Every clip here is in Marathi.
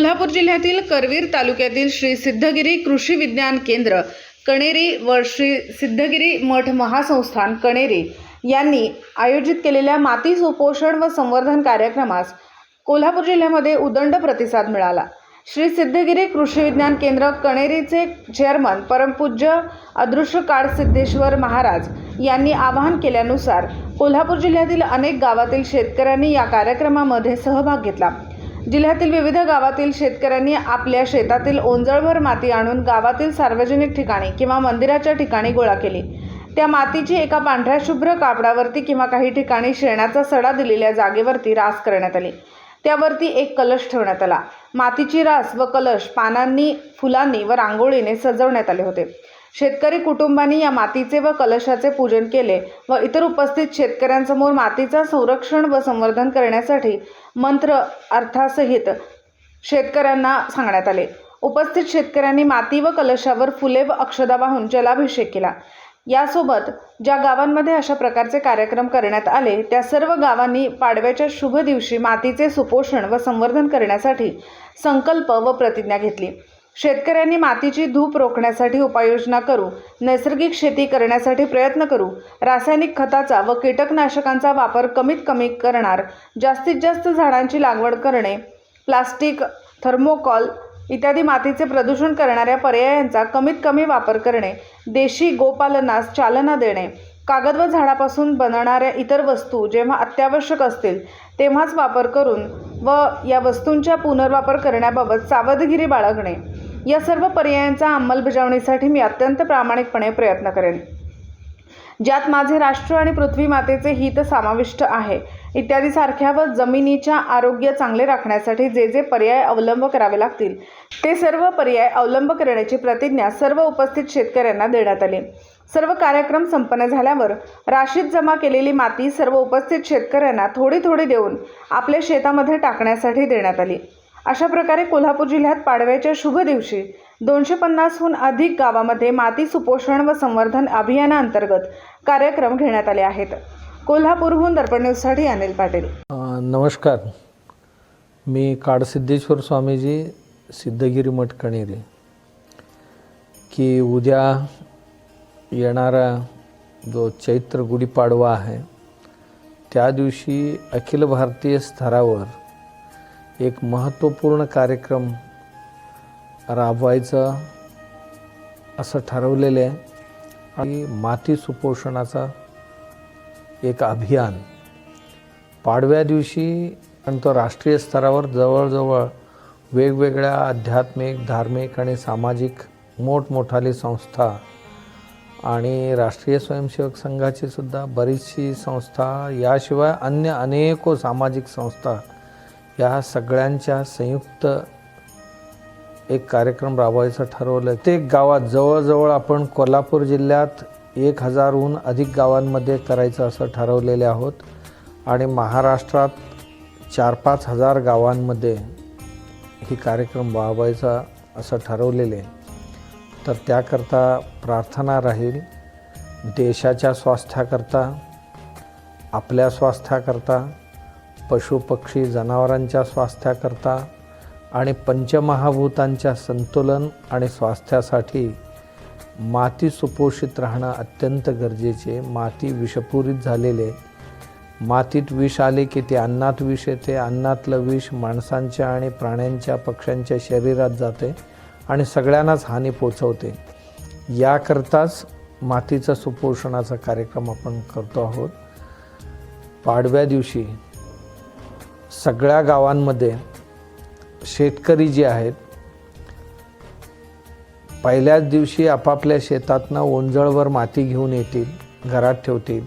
कोल्हापूर जिल्ह्यातील करवीर तालुक्यातील श्री सिद्धगिरी कृषी विज्ञान केंद्र कणेरी व श्री सिद्धगिरी मठ महासंस्थान कणेरी यांनी आयोजित केलेल्या माती सुपोषण व संवर्धन कार्यक्रमास कोल्हापूर जिल्ह्यामध्ये उदंड प्रतिसाद मिळाला. श्री सिद्धगिरी कृषी विज्ञान केंद्र कणेरीचे चेअरमन परमपूज्य अदृश्य काळ सिद्धेश्वर महाराज यांनी आवाहन केल्यानुसार कोल्हापूर जिल्ह्यातील अनेक गावातील शेतकऱ्यांनी या कार्यक्रमामध्ये सहभाग घेतला. जिल्ह्यातील विविध गावातील शेतकऱ्यांनी आपल्या शेतातील ओंजळभर माती आणून गावातील सार्वजनिक ठिकाणी किंवा मंदिराच्या ठिकाणी गोळा केली. त्या मातीची एका पांढऱ्या शुभ्र कापडावरती किंवा काही ठिकाणी शेणाचा सडा दिलेल्या जागेवरती रास करण्यात आली. त्यावरती एक कलश ठेवण्यात आला. मातीची रास व कलश पानांनी फुलांनी व रांगोळीने सजवण्यात आले होते. शेतकरी कुटुंबांनी या मातीचे व कलशाचे पूजन केले व इतर उपस्थित शेतकऱ्यांसमोर मातीचा संरक्षण व संवर्धन करण्यासाठी मंत्र अर्थासहित शेतकऱ्यांना सांगण्यात आले. उपस्थित शेतकऱ्यांनी माती व कलशावर फुले व अक्षदा वाहून जलाभिषेक केला. यासोबत ज्या गावांमध्ये अशा प्रकारचे कार्यक्रम करण्यात आले त्या सर्व गावांनी पाडव्याच्या शुभ दिवशी मातीचे सुपोषण व संवर्धन करण्यासाठी संकल्प व प्रतिज्ञा घेतली. शेतकऱ्यांनी मातीची धूप रोखण्यासाठी उपाययोजना करू नैसर्गिक शेती करण्यासाठी प्रयत्न करू. रासायनिक खताचा व कीटकनाशकांचा वापर कमीत कमी करणार जास्तीत जास्त झाडांची लागवड करणे प्लास्टिक थर्मोकॉल इत्यादी मातीचे प्रदूषण करणाऱ्या पर्यायांचा कमीत कमी वापर करणे देशी गोपालनास चालना देणे कागद व झाडापासून बनणाऱ्या इतर वस्तू जेव्हा अत्यावश्यक असतील तेव्हाच वापर करून व या वस्तूंच्या पुनर्वापर करण्याबाबत सावधगिरी बाळगणे. या सर्व पर्यायांचा अंमलबजावणीसाठी मी अत्यंत प्रामाणिकपणे प्रयत्न करेन. ज्यात माझे राष्ट्र आणि पृथ्वी मातेचे हित समाविष्ट आहे. इत्यादी सारख्या व जमिनीच्या आरोग्य चांगले राखण्यासाठी जे जे पर्याय अवलंब करावे लागतील ते सर्व पर्याय अवलंब करण्याची प्रतिज्ञा सर्व उपस्थित शेतकऱ्यांना देण्यात आली. सर्व कार्यक्रम संपन्न झाल्यावर राशीत जमा केलेली माती सर्व उपस्थित शेतकऱ्यांना थोडी थोडी देऊन आपल्या शेतामध्ये टाकण्यासाठी देण्यात आली. अशा प्रकारे कोल्हापूर जिल्ह्यात पाडव्याच्या शुभ दिवशी दोनशे पन्नासहून अधिक गावामध्ये माती सुपोषण व संवर्धन अभियानाअंतर्गत कार्यक्रम घेण्यात आले आहेत. कोल्हापूरहून दर्पण न्यूजसाठी अनिल पाटील. नमस्कार. मी काडसिद्धेश्वर स्वामीजी सिद्धगिरी मठ कणेरी. की उद्या येणारा जो चैत्र गुढीपाडवा आहे त्या दिवशी अखिल भारतीय स्तरावर एक महत्त्वपूर्ण कार्यक्रम राबवायचं असं ठरवलेलं आहे. आणि माती सुपोषणाचा एक अभियान. पाडव्या दिवशी आणि तो राष्ट्रीय स्तरावर जवळजवळ वेगवेगळ्या आध्यात्मिक धार्मिक आणि सामाजिक मोठमोठाली संस्था आणि राष्ट्रीय स्वयंसेवक संघाची सुद्धा बरीचशी संस्था याशिवाय अन्य अनेको सामाजिक संस्था या सगळ्यांच्या संयुक्त एक कार्यक्रम राबवायचं ठरवलं प्रत्येक गावात जवळजवळ आपण कोल्हापूर जिल्ह्यात एक हजारहून अधिक गावांमध्ये करायचं असं ठरवलेले आहोत. आणि महाराष्ट्रात चार पाच हजार गावांमध्ये ही कार्यक्रम राबवायचा असं ठरवलेले. तर त्याकरता प्रार्थना राहील. देशाच्या स्वास्थ्याकरता आपल्या स्वास्थ्याकरता पशुपक्षी जनावरांच्या स्वास्थ्याकरता आणि पंचमहाभूतांच्या संतुलन आणि स्वास्थ्यासाठी माती सुपोषित राहणं अत्यंत गरजेचे. माती विषपूरित झालेले. मातीत विष आले की ते अन्नात विष येते. अन्नातलं विष माणसांच्या आणि प्राण्यांच्या पक्ष्यांच्या शरीरात जाते आणि सगळ्यांनाच हानी पोचवते. याकरताच मातीचा सुपोषणाचा कार्यक्रम आपण करतो आहोत. पाडव्या दिवशी सगळ्या गावांमध्ये शेतकरी जे आहेत पहिल्याच दिवशी आपापल्या शेतातनं ओंजळवर माती घेऊन येतील घरात ठेवतील.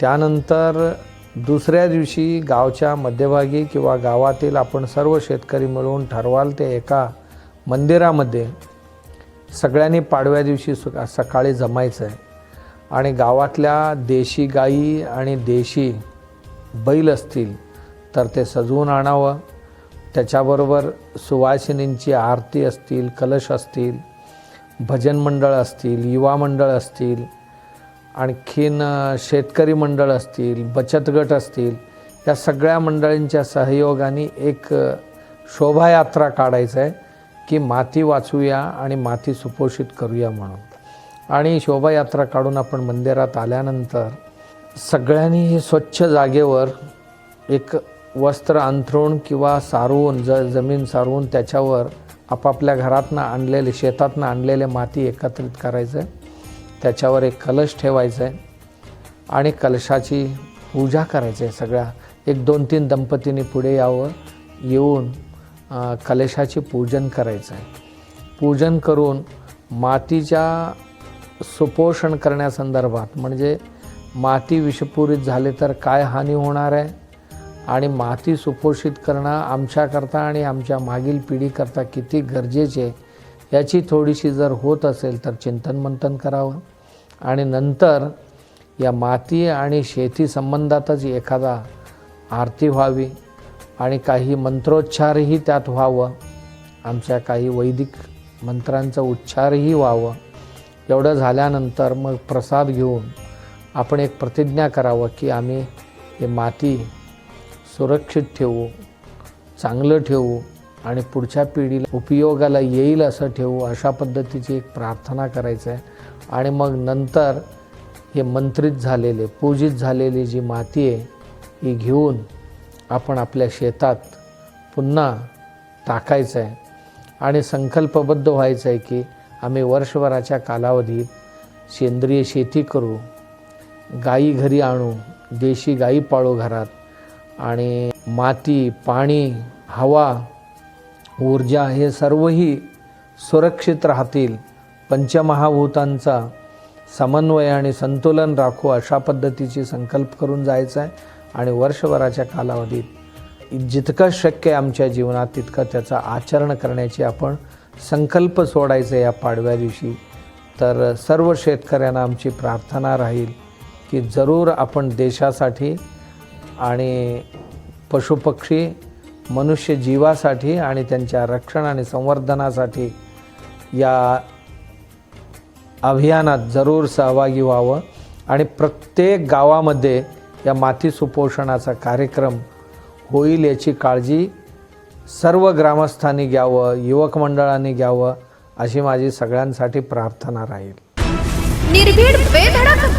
त्यानंतर दुसऱ्या दिवशी गावच्या मध्यभागी किंवा गावातील आपण सर्व शेतकरी मिळून ठरवाल ते एका मंदिरामध्ये सगळ्यांनी पाडव्या दिवशी सु सकाळी जमायचं आहे आणि गावातल्या देशी गाई आणि देशी बैल असतील तर ते सजवून आणावं. त्याच्याबरोबर सुवासिनींची आरती असतील कलश असतील भजन मंडळ असतील युवा मंडळ असतील आणखीन शेतकरी मंडळ असतील बचत गट असतील या सगळ्या मंडळींच्या सहयोगाने एक शोभायात्रा काढायचं आहे की माती वाचूया आणि माती सुपोषित करूया म्हणून. आणि शोभायात्रा काढून आपण मंदिरात आल्यानंतर सगळ्यांनी स्वच्छ जागेवर एक वस्त्र अंथरूण किंवा सारवून ज जमीन सारवून त्याच्यावर आपापल्या घरातनं आणलेले शेतातनं आणलेले माती एकत्रित करायचं. आहे त्याच्यावर एक कलश ठेवायचं आहे आणि कलशाची पूजा करायची आहे सगळ्या. एक दोन तीन दंपतींनी पुढे यावं येऊन कलशाची पूजन करायचं. आहे पूजन करून मातीच्या सुपोषण करण्यासंदर्भात म्हणजे माती विषपूरित झाले तर काय हानी होणार आहे? आणि माती सुपोषित करणं आमच्याकरता आणि आमच्या मागील पिढीकरता किती गरजेचे आहे याची थोडीशी जर होत असेल तर चिंतन मंथन करावं. आणि नंतर या माती आणि शेती संबंधातच एखादा आरती व्हावी आणि काही मंत्रोच्चारही त्यात व्हावं. आमच्या काही वैदिक मंत्रांचा उच्चारही व्हावं. एवढं झाल्यानंतर मग प्रसाद घेऊन आपण एक प्रतिज्ञा करावं की आम्ही हे माती सुरक्षित ठेवू चांगलं ठेवू आणि पुढच्या पिढीला उपयोगाला येईल असं ठेवू अशा पद्धतीची एक प्रार्थना करायचं आहे. आणि मग नंतर हे मंत्रित झालेले पूजित झालेली जी माती आहे ही घेऊन आपण आपल्या शेतात पुन्हा टाकायचं आहे. आणि संकल्पबद्ध व्हायचं आहे की आम्ही वर्षभराच्या कालावधीत सेंद्रिय शेती करू गाई घरी आणू देशी गाई पाळू घरात आणि माती पाणी हवा ऊर्जा हे सर्वही सुरक्षित राहतील. पंचमहाभूतांचा समन्वय आणि संतुलन राखू अशा पद्धतीची संकल्प करून जायचं आहे आणि वर्षभराच्या कालावधीत जितकं शक्य आहे आमच्या जीवनात तितकं त्याचं आचरण करण्याची आपण संकल्प सोडायचं या पाडव्या दिवशी. तर सर्व शेतकऱ्यांना आमची प्रार्थना राहील की जरूर आपण देशासाठी आणि पशुपक्षी मनुष्य जीवासाठी आणि त्यांच्या रक्षण आणि संवर्धनासाठी या अभियानात जरूर सहभागी व्हावं. आणि प्रत्येक गावामध्ये या माती सुपोषणाचा कार्यक्रम होईल याची काळजी सर्व ग्रामस्थांनी घ्यावं युवक मंडळांनी घ्यावं अशी माझी सगळ्यांसाठी प्रार्थना राहील. निर्भीड बेधडक